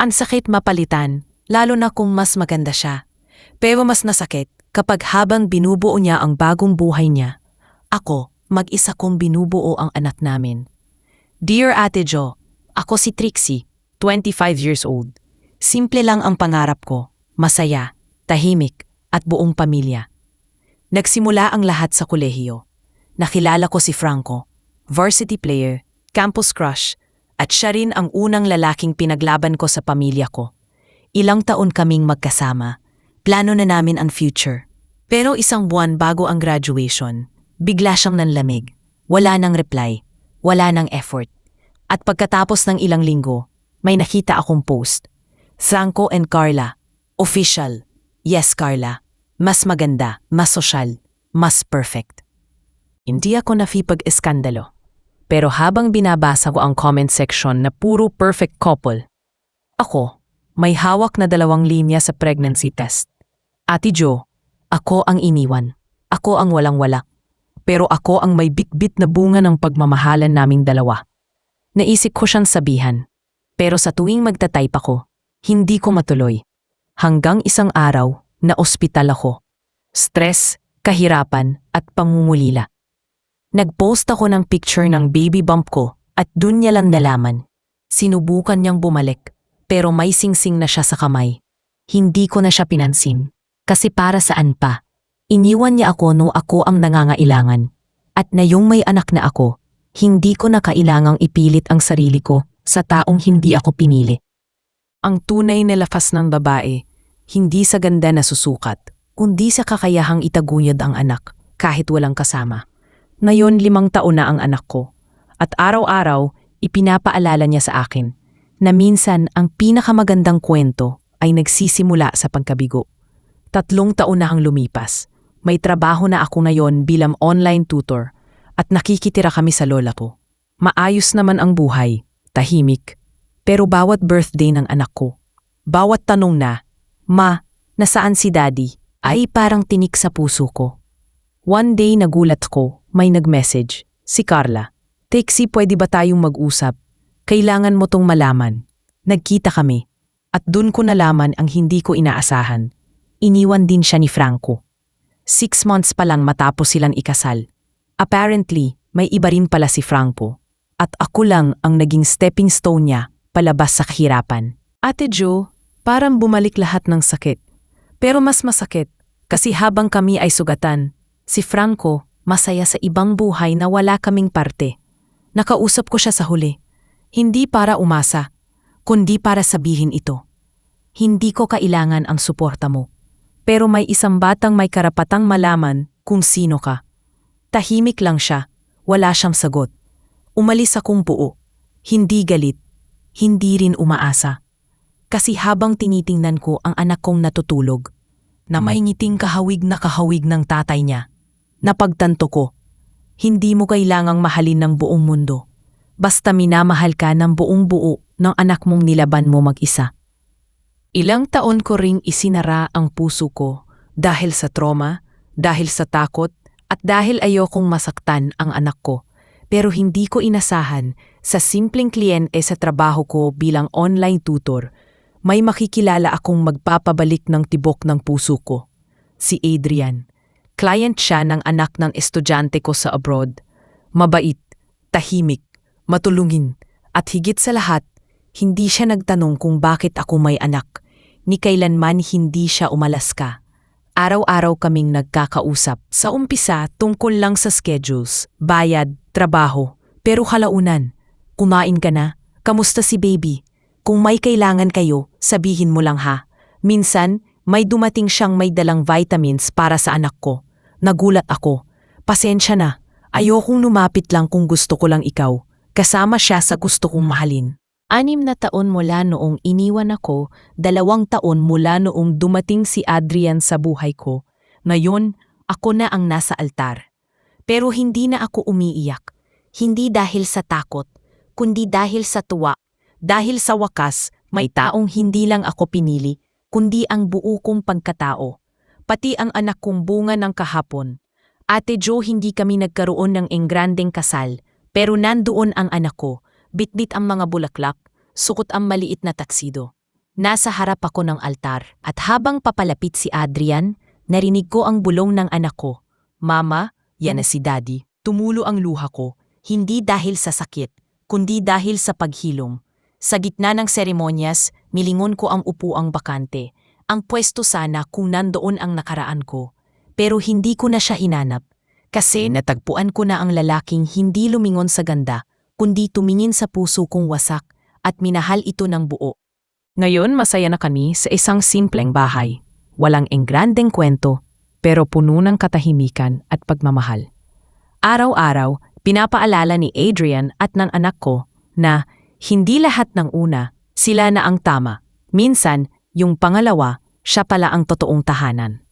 Ang sakit mapalitan, lalo na kung mas maganda siya. Pero mas nasakit kapag habang binubuo niya ang bagong buhay niya, ako, mag-isa kong binubuo ang anak namin. Dear Ate Jo, ako si Trixie, 25 years old. Simple lang ang pangarap ko, masaya, tahimik, at buong pamilya. Nagsimula ang lahat sa kolehiyo. Nakilala ko si Franco, varsity player, campus crush, at siya rin ang unang lalaking pinaglaban ko sa pamilya ko. Ilang taon kaming magkasama. Plano na namin ang future. Pero isang buwan bago ang graduation, bigla siyang nanlamig. Wala nang reply. Wala nang effort. At pagkatapos ng ilang linggo, may nakita akong post. Franco and Carla. Official. Yes, Carla. Mas maganda, mas sosyal, mas perfect. Hindi ako nafipag-eskandalo. Pero habang binabasa ko ang comment section na puro perfect couple, ako, may hawak na dalawang linya sa pregnancy test. Ate Jo, ako ang iniwan. Ako ang walang-wala. Pero ako ang may bitbit na bunga ng pagmamahalan naming dalawa. Naisip ko siyang sabihan. Pero sa tuwing magtatype ako, hindi ko matuloy. Hanggang isang araw na ospital ako. Stress, kahirapan at pangungulila. Nagpost ako ng picture ng baby bump ko at dun niya lang nalaman. Sinubukan niyang bumalik pero may singsing na siya sa kamay. Hindi ko na siya pinansin. Kasi para saan pa? Iniwan niya ako no ako ang nangangailangan. At na yung may anak na ako, hindi ko na kailangang ipilit ang sarili ko sa taong hindi ako pinili. Ang tunay na lakas ng babae, hindi sa ganda na susukat, kundi sa kakayahang itaguyod ang anak kahit walang kasama. Ngayon limang taon na ang anak ko. At araw-araw, ipinapaalala niya sa akin na minsan ang pinakamagandang kwento ay nagsisimula sa pagkabigo. Tatlong taon na ang lumipas. May trabaho na ako ngayon bilang online tutor at nakikitira kami sa lola ko. Maayos naman ang buhay, tahimik. Pero bawat birthday ng anak ko, bawat tanong na, Ma, nasaan si daddy, ay parang tinik sa puso ko. One day nagulat ko, may nag-message, si Carla. Texi, pwede ba tayong mag-usap? Kailangan mo tong malaman. Nagkita kami. At dun ko nalaman ang hindi ko inaasahan. Iniwan din siya ni Franco. Six months pa lang matapos silang ikasal. Apparently, may iba rin pala si Franco. At ako lang ang naging stepping stone niya palabas sa kahirapan. Ate Jo, parang bumalik lahat ng sakit. Pero mas masakit kasi habang kami ay sugatan, si Franco masaya sa ibang buhay na wala kaming parte. Nakausap ko siya sa huli. Hindi para umasa, kundi para sabihin ito. Hindi ko kailangan ang suporta mo. Pero may isang batang may karapatang malaman kung sino ka. Tahimik lang siya, wala siyang sagot. Umalis akong buo. Hindi galit, hindi rin umaasa. Kasi habang tinitingnan ko ang anak kong natutulog, na may ngiting kahawig na kahawig ng tatay niya, napagtanto ko, hindi mo kailangang mahalin ng buong mundo. Basta minamahal ka ng buong buo ng anak mong nilaban mo mag-isa. Ilang taon ko ring isinara ang puso ko dahil sa trauma, dahil sa takot, at dahil ayokong masaktan ang anak ko. Pero hindi ko inasahan sa simpleng kliyente sa trabaho ko bilang online tutor, may makikilala akong magpapabalik ng tibok ng puso ko. Si Adrian. Client siya ng anak ng estudyante ko sa abroad. Mabait, tahimik, matulungin, at higit sa lahat, hindi siya nagtanong kung bakit ako may anak, ni kailanman hindi siya umalas ka. Araw-araw kaming nagkakausap. Sa umpisa, tungkol lang sa schedules, bayad, trabaho. Pero kalaunan, kumain ka na? Kamusta si baby? Kung may kailangan kayo, sabihin mo lang ha. Minsan, may dumating siyang may dalang vitamins para sa anak ko. Nagulat ako. Pasensya na. Ayokong lumapit lang kung gusto ko lang ikaw. Kasama siya sa gusto kong mahalin. Anim na taon mula noong iniwan ako, dalawang taon mula noong dumating si Adrian sa buhay ko. Ngayon, ako na ang nasa altar. Pero hindi na ako umiiyak. Hindi dahil sa takot, kundi dahil sa tuwa. Dahil sa wakas, may taong hindi lang ako pinili, kundi ang buo kong pagkatao. Pati ang anak kong bunga ng kahapon. Ate Jo, hindi kami nagkaroon ng engrandeng kasal, pero nandoon ang anak ko, bitbit ang mga bulaklak, sukot ang maliit na taksido. Nasa harap ako ng altar at habang papalapit si Adrian, narinig ko ang bulong ng anak ko. Mama, yan na si Daddy. Tumulo ang luha ko, hindi dahil sa sakit, kundi dahil sa paghilom. Sa gitna ng seremonyas, milingon ko ang upuang bakante. Ang pwesto sana kung nandoon ang nakaraan ko. Pero hindi ko na siya hinanap. Kasi natagpuan ko na ang lalaking hindi lumingon sa ganda, kundi tumingin sa puso kong wasak at minahal ito ng buo. Ngayon masaya na kami sa isang simpleng bahay. Walang engrandeng kwento, pero puno ng katahimikan at pagmamahal. Araw-araw, pinapaalala ni Adrian at ng anak ko na hindi lahat ng una, sila na ang tama. Minsan, yung pangalawa, siya pala ang totoong tahanan.